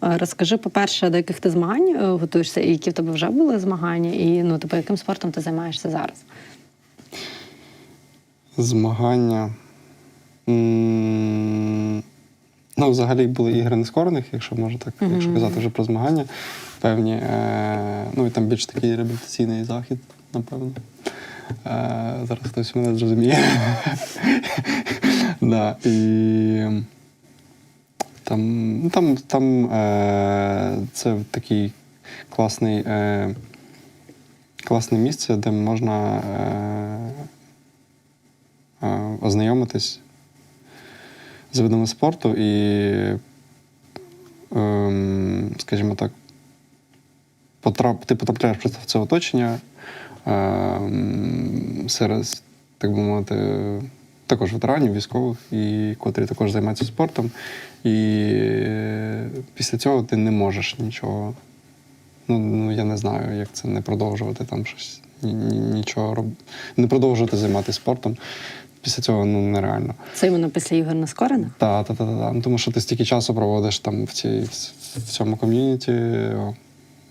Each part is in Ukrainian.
Розкажи, по-перше, до яких ти змагань е, готуєшся, і які в тебе вже були змагання, і ну, типу, яким спортом ти займаєшся зараз? Змагання. М, Ну, взагалі були ігри нескорених, якщо можна так, якщо казати вже про змагання. Певні. Е, ну і там більш такий реабілітаційний захід, напевно. Е, зараз хтось мене зрозуміє. да, і там, ну, там, там е, це такий класний, е, класне місце, де можна е, е, ознайомитись з видами спорту і, ем, скажімо так, потрап, ти потрапляєш просто в це оточення ем, серед, так би мовити, також ветеранів, військових, і котрі також займаються спортом. І е, після цього ти не можеш нічого. Ну, ну я не знаю, як це не продовжувати там щось, ні- ні- нічого роб... не продовжувати займатися спортом. Після цього ну, нереально. Це іменно після ігор нескорених? Так, так, так, так. Ну, тому що ти стільки часу проводиш там в, цій, в цьому ком'юніті,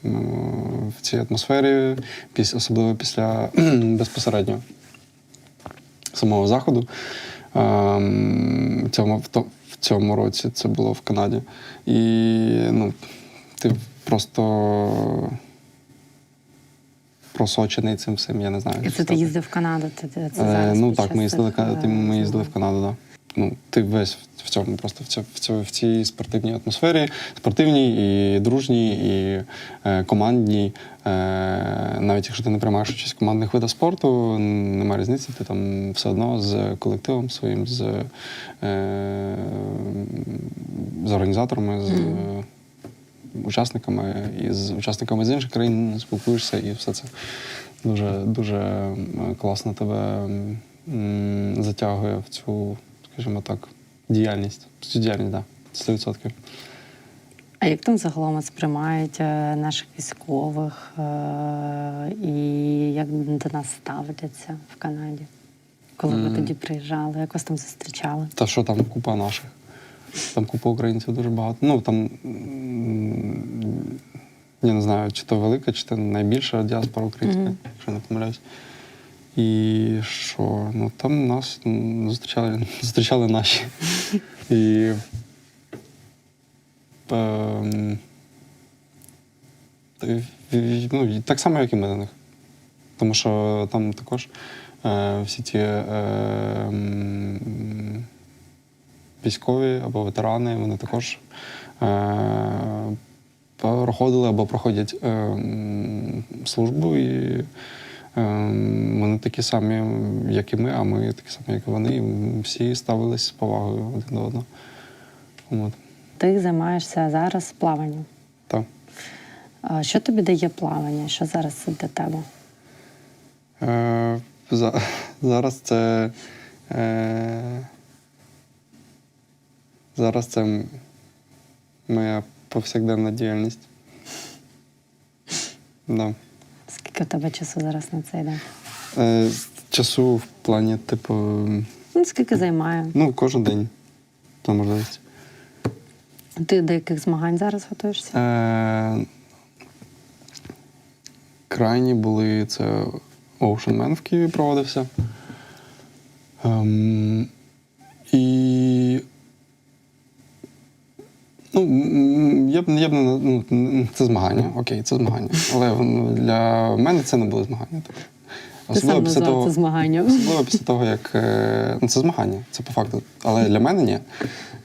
в цій атмосфері, особливо після безпосередньо самого заходу. В цьому, в, цьому році це було в Канаді. І ну, ти просто просочений цим всім, я не знаю. І це ти їздив в Канаду? Це, це Е, зараз ну так, ми їздили, е, ми їздили в? Канаду, так. Ну, ти весь в- цьому, просто в, цьому, в, цьому, в цій спортивній атмосфері, спортивній і дружній, і е, командній. Е, навіть якщо ти не приймаєш участь в командних видах спорту, немає різниці, ти там все одно з колективом своїм, з, е, з організаторами, з е, учасниками і з учасниками з інших країн спілкуєшся і все це дуже, дуже класно тебе затягує в цю, скажімо так, діяльність. Діяльність, так, да, 100%. А як там загалом сприймають е, наших військових е, і як до нас ставляться в Канаді? Коли ви тоді приїжджали, як вас там зустрічали? Та що там купа наших? Там купа українців дуже багато. Ну там я не знаю, чи то велика, чи то найбільша діаспора українська, якщо не помиляюсь. І що? Ну там нас зустрічали, зустрічали наші. І ем, ну, так само, як і ми до них. Тому що там також е, всі ті е, військові або ветерани, вони також е, проходили або проходять е, службу, і вони такі самі, як і ми, а ми такі самі, як і вони. І всі ставились з повагою один до одного. От. Ти займаєшся зараз плаванням. Так. Що тобі дає плавання? Що зараз це для тебе? Е, за, зараз це. Е, зараз це моя повсякденна діяльність. Да. Скільки в тебе часу зараз на це йде? Е, часу в плані, типу, Ну, скільки займає? ну, кожен день. За можливість. Ти до яких змагань зараз готуєшся? Е, крайні були це Ocean Man в Києві проводився. Ем, і. Ну, я б, я б не ну, це змагання, окей, це змагання. Але ну, для мене це не були змагання. Ти сам назвав це змаганням. Особливо після того, як е, ну, це змагання, це по факту. Але для мене ні.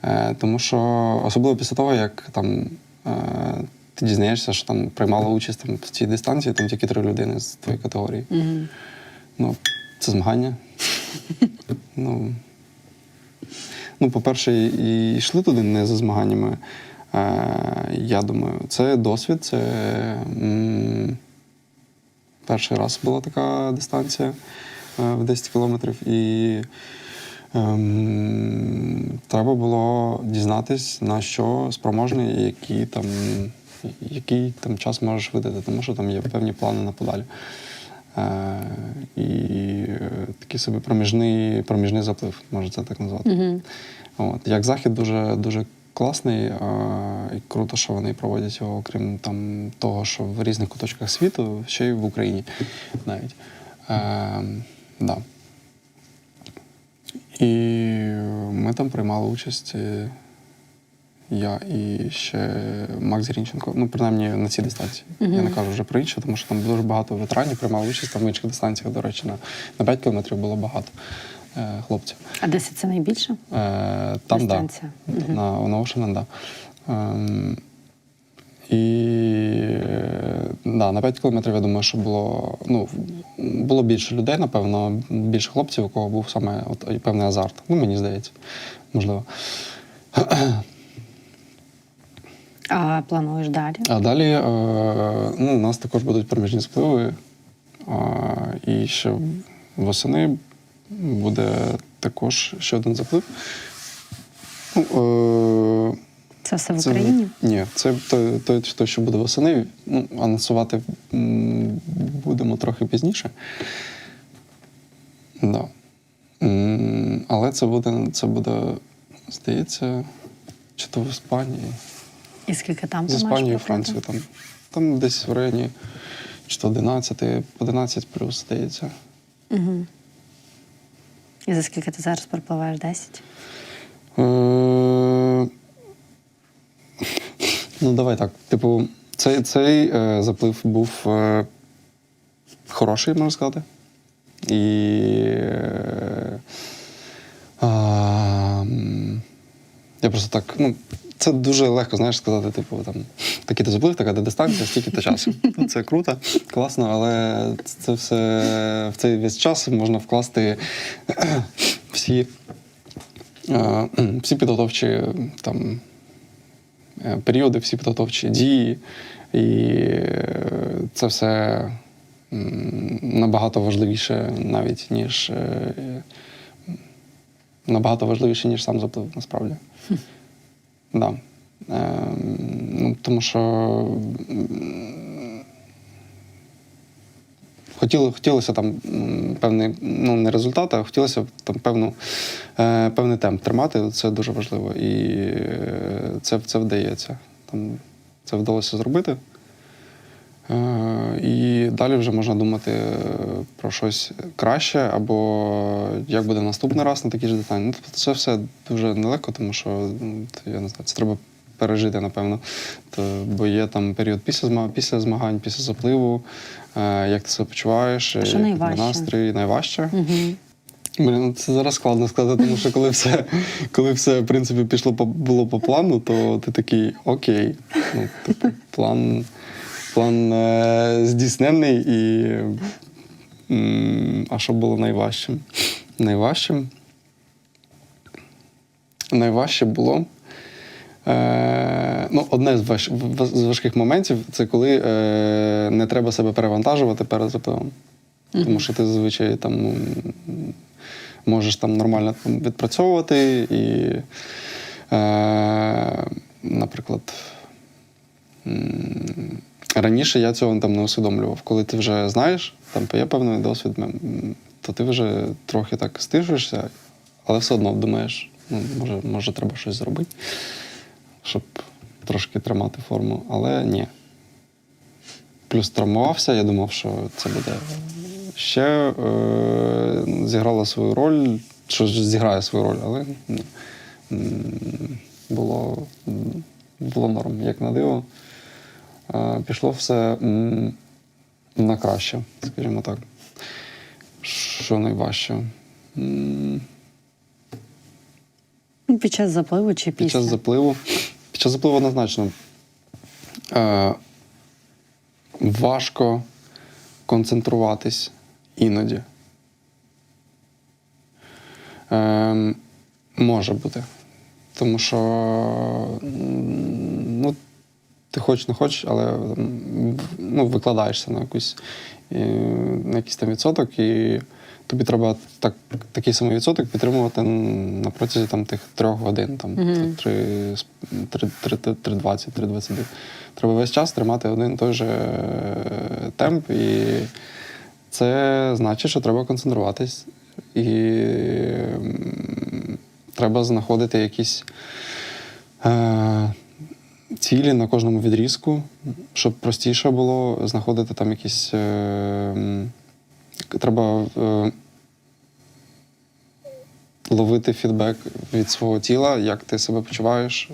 Е, Тому що особливо після того, як там е, ти дізнаєшся, що там приймала участь там, в цій дистанції, там тільки три людини з твоєї категорії. Мгм. Ну, це змагання. ну, ну, по-перше, і йшли туди не за змаганнями. Е, я думаю, це досвід, це перший раз була така дистанція е, в 10 кілометрів. І ем, треба було дізнатись, на що спроможний і який там, який там час можеш видати, тому що там є певні плани на подалі. Е, і е, такий собі проміжний, проміжний заплив, можна це так назвати. Мгм. От. Як захід дуже, дуже класний. е, І круто, що вони проводять його, окрім там того, що в різних куточках світу, ще й в Україні навіть. Е, да. І ми там приймали участь. Е, Я і ще Макс Грінченко. Ну, принаймні на цій дистанції. Я не кажу вже про інше, тому що там дуже багато ветеранів приймали участь. Там в інших дистанціях, до речі, на, на 5 кілометрів було багато е, хлопців. А 10 це найбільше? Е, там, Дистанція. да. На, на Ocean, да. Ем, і е, да, на 5 кілометрів я думаю, що було, ну, було більше людей, напевно, більше хлопців, у кого був саме от, певний азарт. Ну, мені здається, можливо. А плануєш далі? А далі е, ну, у нас також будуть проміжні спливи. І ще восени буде також ще один заплив. Ну, е, Це все в це- Україні? Ні, це той, той, той, що буде восени. Ну, анонсувати будемо трохи пізніше. Да. Але це буде, це буде, здається, чи то в Іспанії. І скільки там З Іспанією. Францією. Там, там десь в районі чи то 11, 11 плюс, здається. Угу. І за скільки ти зараз пропливаєш? 10? Е, Ну, давай так. Типу, цей, цей е, заплив був е, хороший, можна сказати. І. Е, а, м, я просто так. Ну, це дуже легко, знаєш, сказати, типу, там, такий-то заплив, така то дистанція, стільки-то часу. Ну, Це круто, класно, але це все в цей весь час можна вкласти всі е, всі підготовчі там, е, періоди, всі підготовчі дії. І е, це все набагато важливіше навіть, ніж набагато важливіше, ніж сам заплив, насправді. Да. Е, ну, тому що Хотіло, хотілося там певний, ну не результат, а хотілося там певну, е, певний темп тримати. Це дуже важливо. І е, це, це вдається. Там, це вдалося зробити. Е, і далі вже можна думати е, про щось краще, або як буде наступний раз на такі ж деталі. Ну, тобто це все дуже нелегко, тому що ну, я не знаю, це треба пережити, напевно. То, бо є там період після, зма- після змагань, після запливу, е, як ти себе почуваєш, що який найважче? настрій, найважче. Угу. Блін, ну це зараз складно сказати, тому що коли все, коли все в принципі пішло по було по плану, то ти такий окей. Ну, типу, план, план е, здійснений і. а що було найважчим? Найважчим. Найважче було. Е, ну, одне з, важ, з важких моментів це коли е, не треба себе перевантажувати перед запливом. Тому що ти зазвичай там можеш там нормально там, відпрацьовувати і, е, наприклад, раніше я цього там не усвідомлював. Коли ти вже знаєш, там є певний досвід, то ти вже трохи так стишуєшся, але все одно думаєш, ну, може, може треба щось зробити, щоб трошки тримати форму, але ні. Плюс травмувався, я думав, що це буде ще е, зіграла свою роль, що зіграє свою роль, але ні. Було, було норм, як на диво. Пішло все на краще, скажімо так. Що найважче? Ну, Під час запливу чи після? Під час запливу. Під час запливу однозначно е, важко концентруватись іноді. Е, може бути. Тому що ти хочеш не хочеш, але ну, викладаєшся на, якусь, е, на якийсь там відсоток, і тобі треба так, такий самий відсоток підтримувати на протязі там, тих трьох годин, там, Мгм. 3.20, 3.22. Треба весь час тримати один і той же е, темп, і це значить, що треба концентруватись. І треба знаходити якісь е, цілі на кожному відрізку, щоб простіше було знаходити там якісь. Е, треба е, ловити фідбек від свого тіла, як ти себе почуваєш,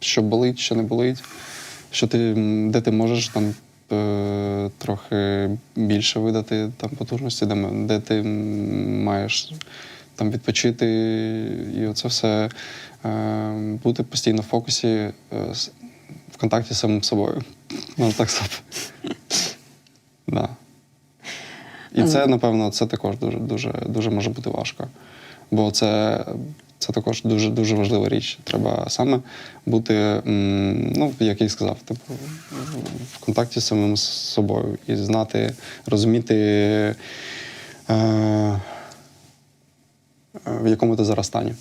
що болить, що не болить, що ти, де ти можеш там. е, Трохи більше видати там потужності, де, де ти маєш там відпочити, і оце все е, бути постійно в фокусі, е, в контакті з самим собою. Можна так. Да. І це, напевно, це також дуже, дуже, дуже може бути важко. Бо це, це також дуже, дуже важлива річ. Треба саме бути, ну, як я і сказав, типу, в контакті з самим собою і знати, розуміти, е, в якому ти зараз стані.